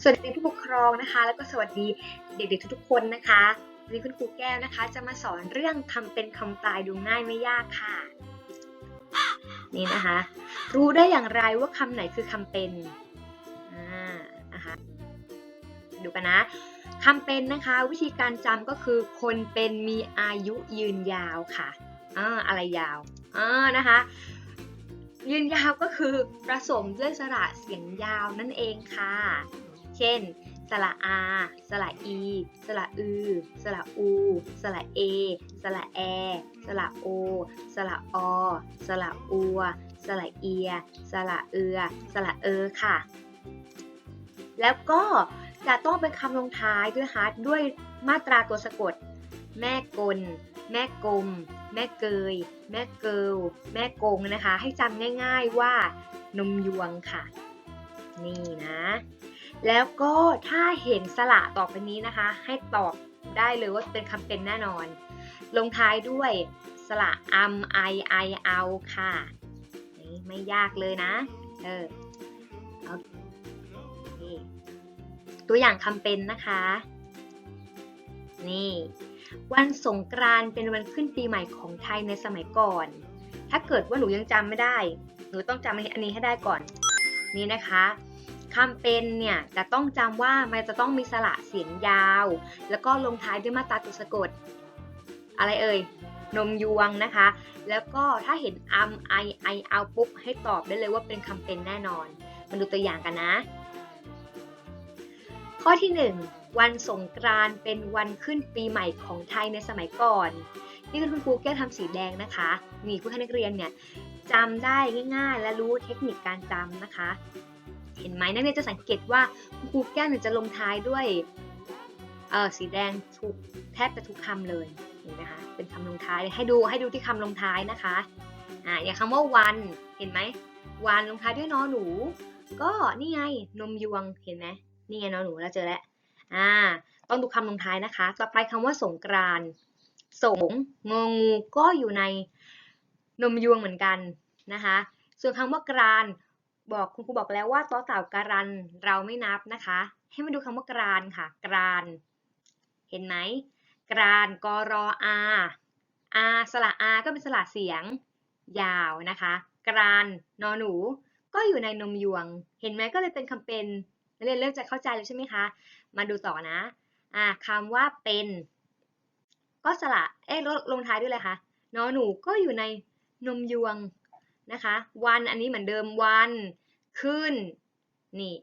สวัสดีผู้ปกครองนะคะ แล้วก็สวัสดีเด็กๆทุกๆคนนะคะวันนี้คุณครูแก้วนะคะ จะมาสอนเรื่องคำเป็นคำตายดูง่ายไม่ยากค่ะ นี่นะคะ รู้ได้อย่างไรว่าคำไหนคือคำเป็นอ่านะคะดูกันนะคำเป็นนะคะ วิธีการจำก็คือ คนเป็นมีอายุยืนยาวค่ะอ่าอะไรยาวอ่านะคะยืนยาวก็คือผสมด้วยสระเสียงยาวนั่นเองค่ะ ช่น สระอา สระอี สระอือ สระอู สระเอ สระแอ สระโอ สระอ สระอัว สระเอีย สระเอือ สระเออค่ะ แล้วก็จะต้องเป็นคำลงท้ายด้วยคะด้วยมาตราตัวสะกด แม่กล แม่กลม แม่เกย แม่เกิลแม่กงนะคะ ให้จำง่ายๆว่านมยวงค่ะ นี่นะ แล้วก็ถ้าเห็นสระต่อไปนี้นะคะ ให้ตอบได้เลยว่าเป็นคำเป็นแน่นอน ลงท้ายด้วยสระอัมไอไอเอาค่ะนี่ไม่ยากเลยนะ เออเตัวอย่างคำเป็นนะคะ นี่ วันสงกรานต์เป็นวันขึ้นปีใหม่ของไทยในสมัยก่อน ถ้าเกิดว่าหนูยังจำไม่ได้ หนูต้องจำอันนี้ให้ได้ก่อน นี่นะคะ คำเป็นเนี่ยจะต้องจำว่ามันจะต้องมีสระเสียงยาว แล้วก็ลงท้ายด้วยมาตราตัวสะกด อะไรเอ่ย นมยวงนะคะ แล้วก็ถ้าเห็นอัมไอไอเอาปุ๊บให้ตอบได้เลยว่าเป็นคำเป็นแน่นอน มาดูตัวอย่างกันนะ ข้อที่ 1 วันสงกรานต์เป็นวันขึ้นปีใหม่ของไทยในสมัยก่อนนี่คือคุณครูแก้ทำสีแดงนะคะมีผู้ให้นักเรียนเนี่ยจำได้ง่ายๆ และรู้เทคนิคการจำนะคะ เห็นไหมนักเรียนจะสังเกตว่าครูแก้วเนี่ยจะลงท้ายด้วยเออสีแดงทุกแทบจะทุกคำเลยเห็นไหมคะเป็นคำลงท้ายให้ดูให้ดูที่คำลงท้ายนะคะอ่าอย่างคำว่าวันเห็นไหมวันลงท้ายด้วยนอหนู ก็นี่ไงนมยวงเห็นไหมนี่ไงนอหนูเราเจอแล้วอ่า ต้องดูคำลงท้ายนะคะ ต่อไปคำว่าสงกรานสงงงูก็อยู่ในนมยวงเหมือนกันนะคะ ส่วนคำว่ากราน บอกคุณครูบอกแล้วว่าต่อเต่าการันเราไม่นับนะคะ ให้มาดูคำว่ากรานค่ะ กราน เห็นไหมกรานกรออาอาสระอาก็เป็นสระเสียง ยาวนะคะ กรานนอหนู ก็อยู่ในนมยวง เห็นไหมก็เลยเป็นคำเป็นนักเรียนเริ่มจะเข้าใจแล้วใช่ไหมคะ มาดูต่อนะอ่าคำว่าเป็น ก็สระเอ๊ะลงลงท้ายด้วยเลยคะนอหนูก็อยู่ในนมยวงนะคะ วันอันนี้เหมือนเดิมวัน ขึ้น นี่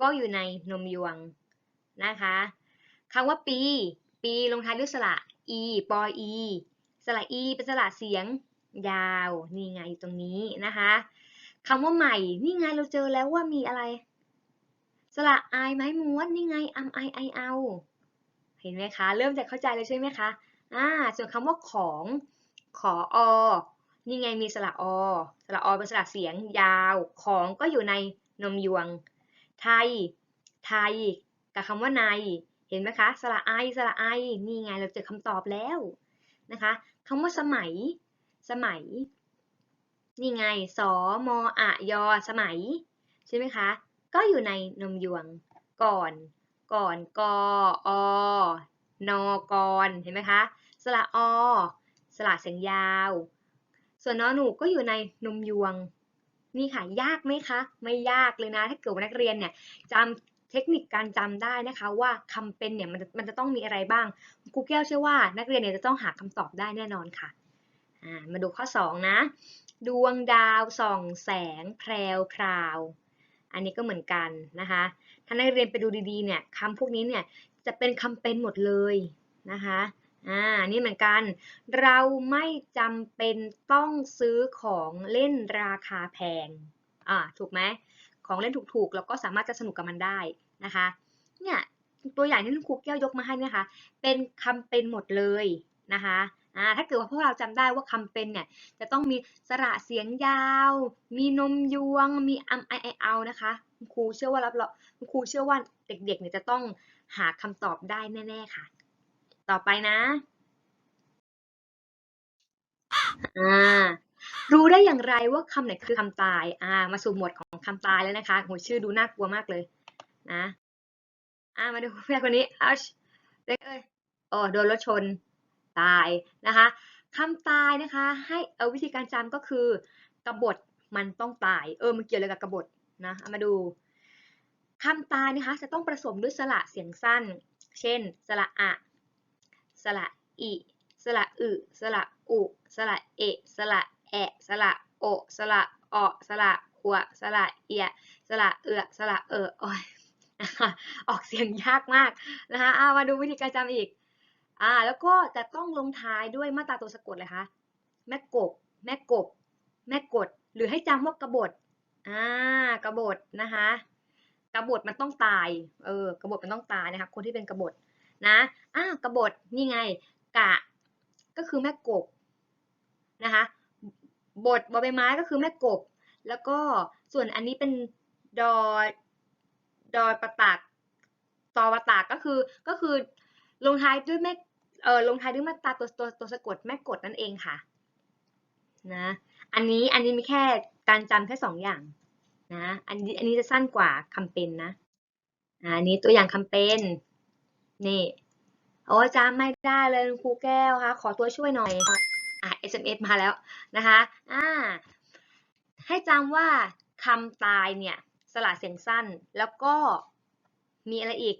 ก็อยู่ในนมยวงนะคะคำว่าปี ปีลงท้ายด้วยสระ e ปอ e สระ e เป็นสระเสียงยาวนี่ไงอยู่ตรงนี้นะคะคำว่าใหม่นี่ไงเราเจอแล้วว่ามีอะไร สระไอไม้ม้วนนี่ไงอัมไอไอเอาเห็นไหมคะ เริ่มจะเข้าใจเลยใช่ไหมคะอ่าส่วนคำว่าของขออ นี่ไงมีสระอ สระอเป็นสระเสียงยาว ของก็อยู่ในนมยวง ไทย ไทย กับคำว่าใน เห็นไหมคะ สระไอ สระไอ นี่ไงเราเจอคำตอบแล้วนะคะคำว่าสมัย สมัย นี่ไงสมอะยอ สมัย ใช่ไหมคะ ก็อยู่ในนมยวง ก่อน ก่อน กออนอกรเห็นไหมคะ สระอ สระเสียงยาว ส่วนนอหนูก็อยู่ในนมยวง นี่ค่ะยากไหมคะ ไม่ยากเลยนะ ถ้าเกิดว่านักเรียนเนี่ยจำเทคนิคการจำได้นะคะว่าคำเป็นเนี่ยมันมันจะต้องมีอะไรบ้างครูแก้วเชื่อว่า นักเรียนเนี่ยจะต้องหาคำตอบได้แน่นอนค่ะมาดูข้อ 2 นะ ดวงดาวส่องแสงแพรวพราว อันนี้ก็เหมือนกันนะคะ ถ้านักเรียนไปดูดีๆเนี่ยคำพวกนี้เนี่ยจะเป็นคำเป็นหมดเลยนะคะ อ่า นี่เหมือนกัน เราไม่จำเป็นต้องซื้อของเล่นราคาแพง อ่า ถูกไหม ของเล่นถูกๆแล้วก็สามารถจะสนุกกับมันได้นะคะ เนี่ยตัวอย่างที่คุณครูแก้วยกมาให้นะคะ เป็นคำเป็นหมดเลยนะคะ อ่า ถ้าเกิดว่าพวกเราจำได้ว่าคำเป็นเนี่ย จะต้องมีสระเสียงยาว มีนมยวง มีอัมไอไอเอานะคะ คุณครูเชื่อว่ารับรองคุณครูเชื่อว่าเด็กๆเนี่ยจะต้องหาคำตอบได้แน่ ๆ ค่ะ ต่อไปนะอ่ารู้ได้อย่างไรว่าคำไหนคือคำตาย อ่า มาสู่หมวดของคำตายแล้วนะคะโหชื่อดูน่ากลัวมากเลย นะ อ่า มาดูผู้ชายคนนี้อัชเด็กเอ้ยโอ้โดนรถชน ตายนะคะคำตายนะคะ ให้เออวิธีการจำก็คือกบฏมันต้องตาย เออ มันเกี่ยวอะไรกับกบฏนะเอามาดูคำตายนะคะ จะต้องผสมด้วยสระเสียงสั้น เช่น สระอะ สระอิ สระอึ สระอุ สระเอ สระแอะ สระโอ สระออสระหัว สระเอีย สระเอือ สระเออโอ้ยออกเสียงยากมากนะคะอามาดูวิธีการจำอีกอ่าแล้วก็จะต้องลงท้ายด้วยมาตราตัวสะกดเลยคะแม่กบ แม่กบ แม่กด หรือให้จำว่ากบฏอ่ากบฏนะคะกระบฏมันต้องตาย เออกระบฏมันต้องตายนะคะ คนที่เป็นกระบฏ นะอ่ากบฏนี่ไง กะ ก็คือแม่กบนะคะบทบอใบไม้ก็คือแม่กบ แล้วก็ส่วนอันนี้เป็นดอดอประตักตอประตักก็คือก็คือลงท้ายด้วยแม่เออลงท้ายด้วยมาตราตัวตัวตัวสะกดแม่กดนั่นเองค่ะนะอันนี้อันนี้มีแค่การจำแค่สองอย่างนะอันนี้อันนี้จะสั้นกว่าคำเป็นนะอันนี้ตัวอย่างคำเป็น นี่โอ้จำไม่ได้เลยครูแก้วคะขอตัวช่วยหน่อยอะ SMS มาแล้วนะคะอ่าให้จำว่าคำตายเนี่ยสระเสียงสั้นแล้วก็มีอะไรอีก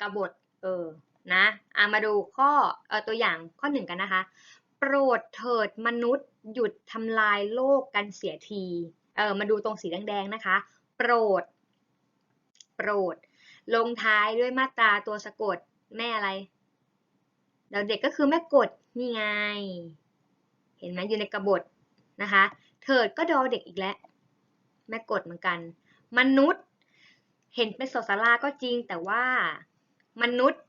กบฏเออนะอ่ามาดูข้อเออตัวอย่างข้อหนึ่งกันนะคะ โปรดเถิดมนุษย์หยุดทำลายโลกกันเสียทีเออมาดูตรงสีแดงๆนะคะ โปรด โปรด ลงท้ายด้วยมาตราตัวสะกดแม่อะไรแล้วเด็กก็คือแม่กดนี่ไง เห็นไหมอยู่ในกระบฏนะคะ เถิดก็ดอเด็กอีกแล้ว แม่กดเหมือนกัน มนุษย์ เห็นเป็นสสาราก็จริงแต่ว่า มนุษย์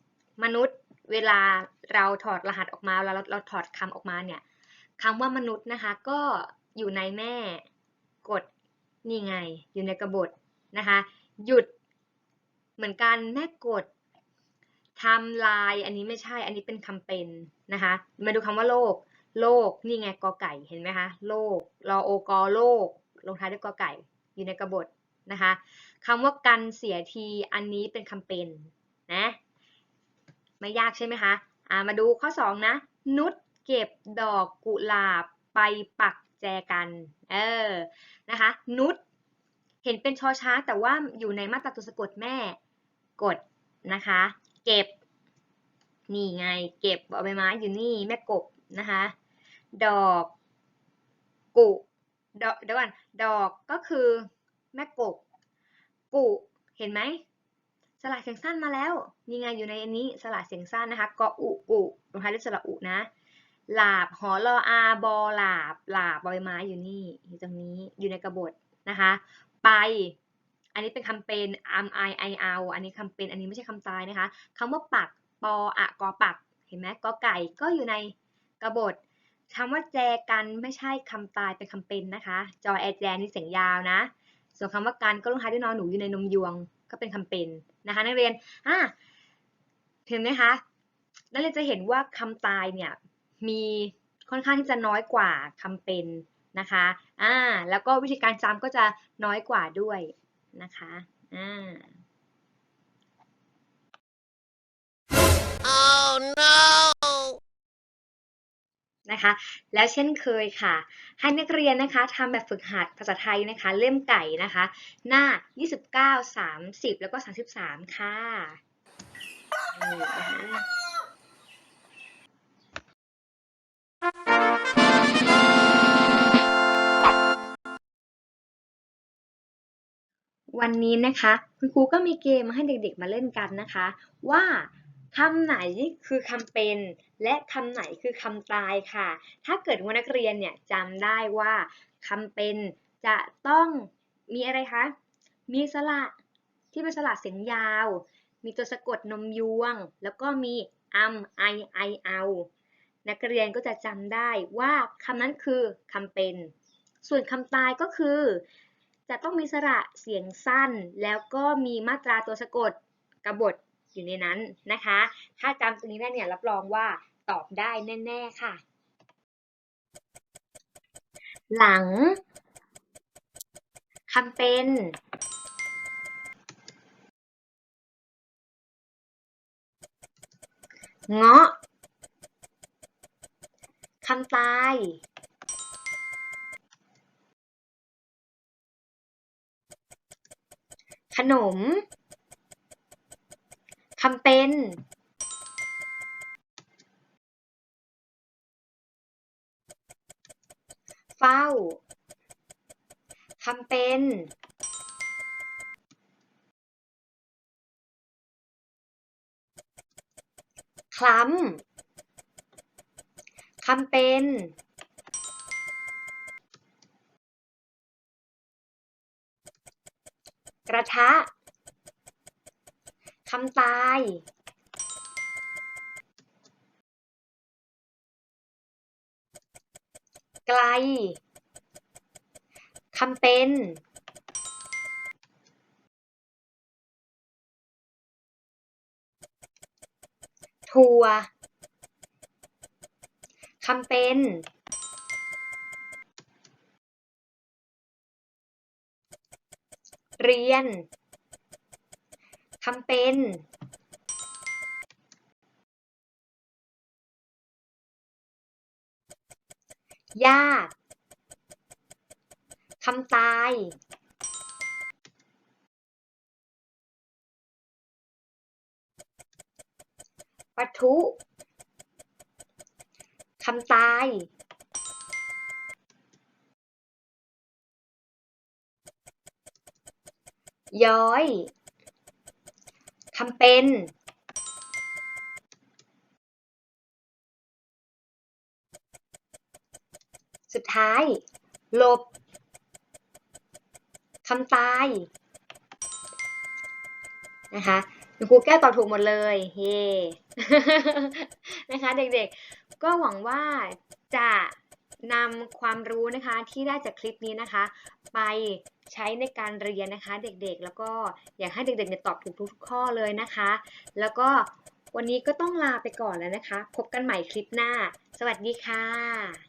มนุษย์เวลาเราถอดรหัสออกมาแล้วเราเราถอดคำออกมาเนี่ยคำว่ามนุษย์นะคะ ก็อยู่ในแม่กดนี่ไง อยู่ในกระบฏนะคะ หยุด เหมือนกันแม่กดทำลายอันนี้ไม่ใช่อันนี้เป็นคำเป็นนะคะ มาดูคำว่าโลก โลกนี่ไงกอไก่เห็นไหมคะโลกรอโอกอโลก ลงท้ายด้วยกอไก่ อยู่ในกระบฏนะคะคำว่ากันเสียทีอันนี้เป็นคำเป็นนะไม่ยากใช่ไหมคะามาดูข้อ 2 นะ นุชเก็บดอกกุหลาบไปปักแจกันเออนะคะนุชเห็นเป็นชอช้างแต่ว่าอยู่ในมาตราตัวสะกดแม่ กดนะคะ เก็บ นี่ไง เก็บเอาใบไม้อยู่นี่แม่กบนะคะ ดอกกุดอกเดี๋ยวก่อนดอกก็คือแม่กบกุเห็นไหมสระเสียงสั้นมาแล้วนี่ไงอยู่ในอันนี้สระเสียงสั้นนะคะกออุกุลงท้ายด้วยสระอุนะหลาบหอลออาบอหลาบหลาบใบไม้อยู่นี่อยู่ตรงนี้อยู่ในกระบทนะคะ ไป อันนี้เป็นคำเป็นอัมไอไอเอาอันนี้คำเป็นอันนี้ไม่ใช่คำตายนะคะคำว่าปักปออะกอปัก เห็นไหมกอไก่ก็อยู่ในกระบทคำว่าแจกันไม่ใช่คำตายเป็นคำเป็นนะคะ จอแอแจนี่เสียงยาวนะ ส่วนคำว่ากันก็ลงท้ายด้วยนอนหนูอยู่ในนมยวงก็เป็นคำเป็นนะคะ นักเรียนอะเห็นไหมคะนักเรียนจะเห็นว่าคำตายเนี่ยมีค่อนข้างที่จะน้อยกว่าคำเป็นนะคะ อ่า แล้วก็วิธีการจำก็จะน้อยกว่าด้วย นะคะอ่า Oh no! นะคะ แล้วเช่นเคยค่ะ ให้นักเรียนนะคะทำแบบฝึกหัดภาษาไทยนะคะ เล่มไก่นะคะ หน้า 29 30 แล้วก็ 33 ค่ะ วันนี้นะคะคุณครูก็มีเกมมาให้เด็กๆมาเล่นกันนะคะ ว่าคำไหนคือคำเป็น และคำไหนคือคำตายค่ะ ถ้าเกิดว่านักเรียนเนี่ยจำได้ว่าคำเป็นจะต้องมีอะไรคะมีสระที่เป็นสระเสียงยาว มีตัวสะกดนมยวง แล้วก็มีอัมไอไอเอานักเรียนก็จะจำได้ว่าคำนั้นคือคำเป็น ส่วนคำตายก็คือ จะต้องมีสระเสียงสั้น แล้วก็มีมาตราตัวสะกดกบฏอยู่ในนั้นนะคะ ถ้าจำตรงนี้ได้เนี่ยรับรองว่าตอบได้แน่ ๆ ค่ะ หลังคำเป็นเงาะคำตาย ขนมคำเป็นเฝ้าคำเป็นคล้ำคำเป็น ทะคำตายไกล คำเป็น ทัว คำเป็น เรียนคำเป็นยากคำตาย ปะทุคำตาย ย้อยคำเป็นสุดท้าย หลบคำตาย นะคะคุณครูแก้ตอบถูกหมดเลย เฮ้นะคะ เด็กๆ ก็หวังว่าจะนำความรู้นะคะที่ได้จากคลิปนี้นะคะ ไป ใช้ในการเรียนนะคะเด็กๆ แล้วก็อยากให้เด็กๆเนี่ยตอบถูกทุกข้อเลยนะคะ แล้วก็วันนี้ก็ต้องลาไปก่อนแล้วนะคะ พบกันใหม่คลิปหน้า สวัสดีค่ะ